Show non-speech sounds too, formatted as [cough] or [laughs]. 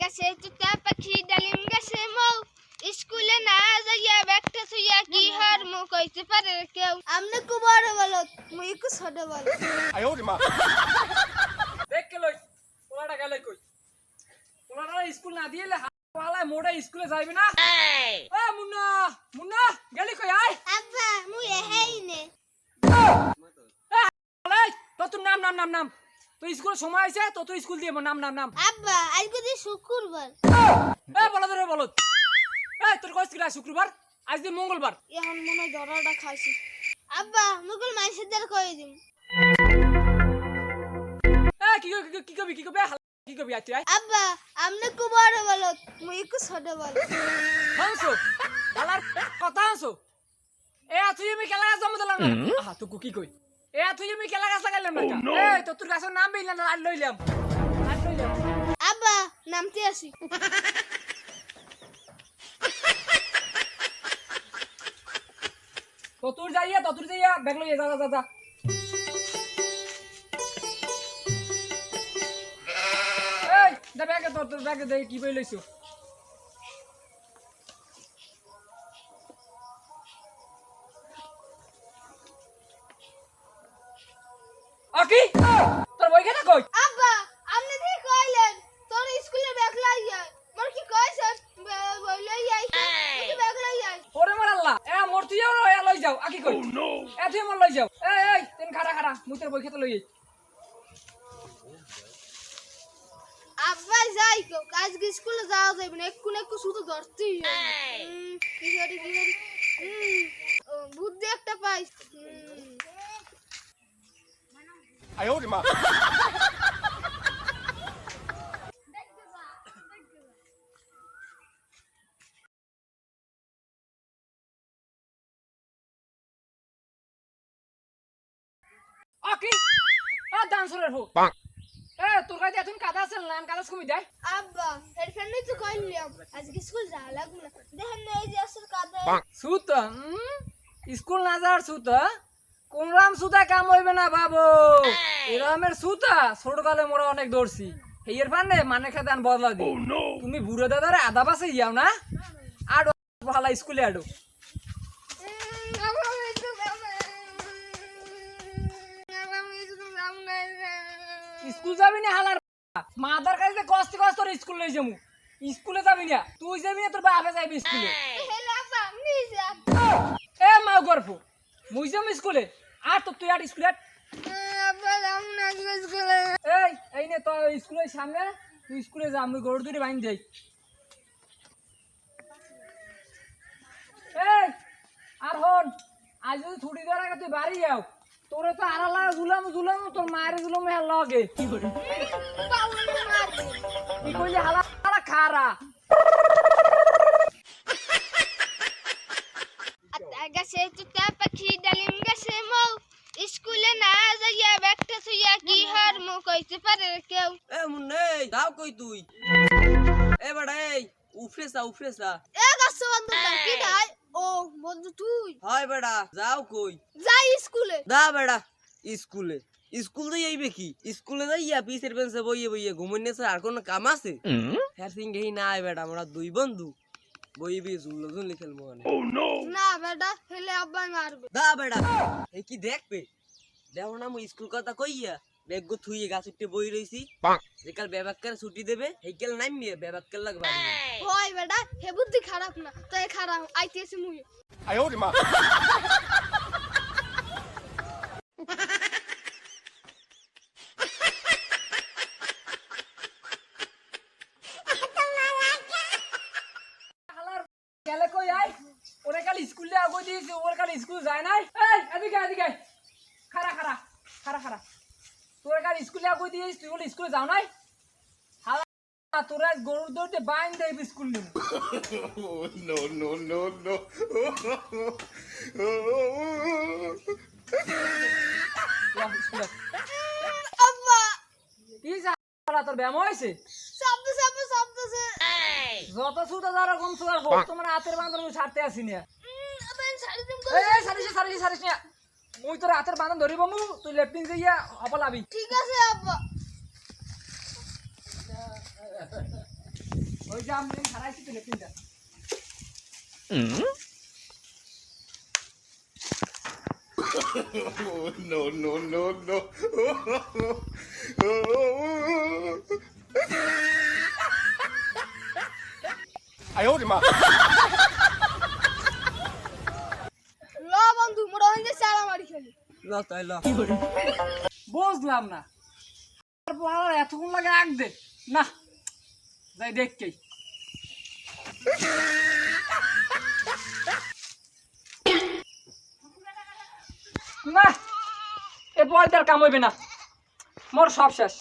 গাছে তুতা পাখি ডালিম গাছে মৌ। স্কুলে না যাইয়া ব্যাগটা শুইয়া কি হার মু কইতে পারে কেউ। আমনে কু বড় বলো মুই কু ছোট বলো। আয়ো রে মা। দেখ কে লই পোলাটা গেলে কই? পোলাটা স্কুল না দিয়েলে হাওয়ালায় মোড়ে স্কুলে যাইবে না? এ মুন্না মুন্না গেলি কই? আয়। আব্বা মুই হেই নে। তোর নাম নাম নাম নাম। তো স্কুল সময় আছে? তো তুই স্কুল দিয়ে নাম নাম নাম। আব্বা আজকে দি শুক্রবার। এ বলো ধরে বলো। এ তোর কইছ কিরা শুক্রবার? আজ দিন মঙ্গলবার। এখন মনে হয় খাইছি। আব্বা মুকুল মাইসেদার কই দিম। এ কি কই- কি- কি কবি কি কবি? কি কবি আয়। আব্বা আমনে কু বড় বলো মুই কু ছোট বলো। হানসো হালার কথা হানসো এ তুই আমি খেলা জমা দিলাম না। আহা তুই কি কই? এ তুই আমি খেলা গাছ লাগাইলাম না এ তো তোর গাছের নাম বেইলাম না আর লইলাম। আর লইলাম। আব্বা নামতে আসি। তো তোর যাইয়া তো তোর যাইয়া ব্যাগ লইয়া যা যা, যা এই দে ব্যাগে তোর তোর ব্যাগে দে কি বই লইছো? তোর বই কেনা কই? আব্বা আপনি ঠিক কইলেন? তোর স্কুলে ব্যাগ লাই যায় মোর কি কইছেন বই লই যাই তুই ব্যাগ লই যাই ওরে মোর আল্লাহ। এ মোর তুই এ লই যাও। আকি কই? এ তুই মোর লই যাও। এই এই তেন খাড়া খাড়া। মুই তোর বই খেতে লই যাই আব্বা যাই কেউ আজকে স্কুলে যাওয়া যাবে না। একটু একটু শুধু ধরতেই কি করি কি করি? বুদ্ধি একটা পাই 哎呦我的妈！ আকি [laughs] আ ডান্সরের হো এ তোর কাছে এখন কাদা আছে না কাদা কমি দেয় আব্বা এর ফ্রেন্ডই তো কইলাম আজকে স্কুল যাওয়া লাগবে না দেখেন না এই যে আসল কাদা সুতা স্কুল না যাওয়ার সুতা কোনরাম সুতা কাম হইবে না বাবু। এরামের সুতা ছোট কালে মোরা অনেক দৌড়ছি হেয়ের পান্নে মানে খেতে আন বদলা দি। তুমি বুড়ো দাদারে আধা পাশে যাও না? আডো ভালা স্কুলে আডো। স্কুল যাবি না হালার মাদার কাছে কষ্ট কষ্ট স্কুল লই যাব স্কুলে যাবি না। তুই যাবি না তোর বাপে যাবি স্কুলে। এ মা গর্ভ মুই যাম স্কুলে। আর তো তুই আর স্কুলে। এই এই নে তো স্কুলের সামনে, তুই স্কুলে যা, আমি গরু দুটি বাইন যাই এই, আর হন, আজ যদি ছুটি দেওয়ার আগে তুই বাড়ি যাও। তোরে তো আর লাগা ঝুলাম ঝুলাম, তোর মায়ের ঝুলাম হেল লগে। কি করে কি হালা হালা খারা আতা গাছে তুতা পাখি ডালিম গাছে মৌ স্কুলে না যাইয়া ব্যাগটা থুইয়া কি হার মু কইতে পারে কেউ। এ মুন্নে যাও কই তুই? এ বেড়া এই উফরেসা উফরেসা। এ গাছ বন্ধু কি নাই? ও বন্ধু তুই? হয় বেড়া যাও কই। যাই স্কুলে। দা বেড়া স্কুলে। স্কুল তো যাইবে কি? স্কুলে যাইয়া পিসের বেঞ্চে বইয়ে বইয়ে ঘুমনে আর কোনো কাম আছে? হ্যাঁ সিং ঘেই না আয় বেড়া আমরা দুই বন্ধু। বইবি ঝুললো ঝুললি খেলব মানে। না বেটা হেলে আব্বা মারবে। দা বেড়া এই কি দেখবে? দেখো না মুই স্কুল কথা কইয়া। ব্যাগ থুই গাছ উঠতে বই রইছি। যেকাল বেবাক্কার ছুটি দেবে হেকাল নাই নিয়ে বেবাক্কার লাগবে হয় বেটা হে বুদ্ধি খারাপ না তাই খারাপ আইতেছি মুই। আয় ওরে মা। কাল স্কুলে আগো দিয়েছে কাল স্কুল যায় নাই। এদিকে এদিকে। খারা খারা খারা খারা তোর কাল স্কুলে দিয়েছিস? তুই বলে স্কুলে যাও নাই? তোরা গরুর দৌড়তে বাইন দেব স্কুল নিব no no no no! কি যা তোর ব্যায়াম হয়েছে? শব্দ শব্দ শব্দ যত সুতা যারা কম সুতার হোক তোমার হাতের বাঁধন আমি ছাড়তে আসি না সারিস সারিস সারিস না। মুই তোর হাতের বাঁধন ধরিব মু তুই লেফটিং যাইয়া হপলাবি ঠিক আছে আব্বা ওই যে আমি হারাইছি তো লেখিনটা Oh, no, no, no, no. I him up. ল বন্ধু মোরা হইতে চালা মারি খেলি ল তাই ল বুঝলাম না। আমার এতক্ষণ লাগে আগ দে। না যাই দেখকেই না এ পয়দার কাম হইবে না। মোর সব শেষ।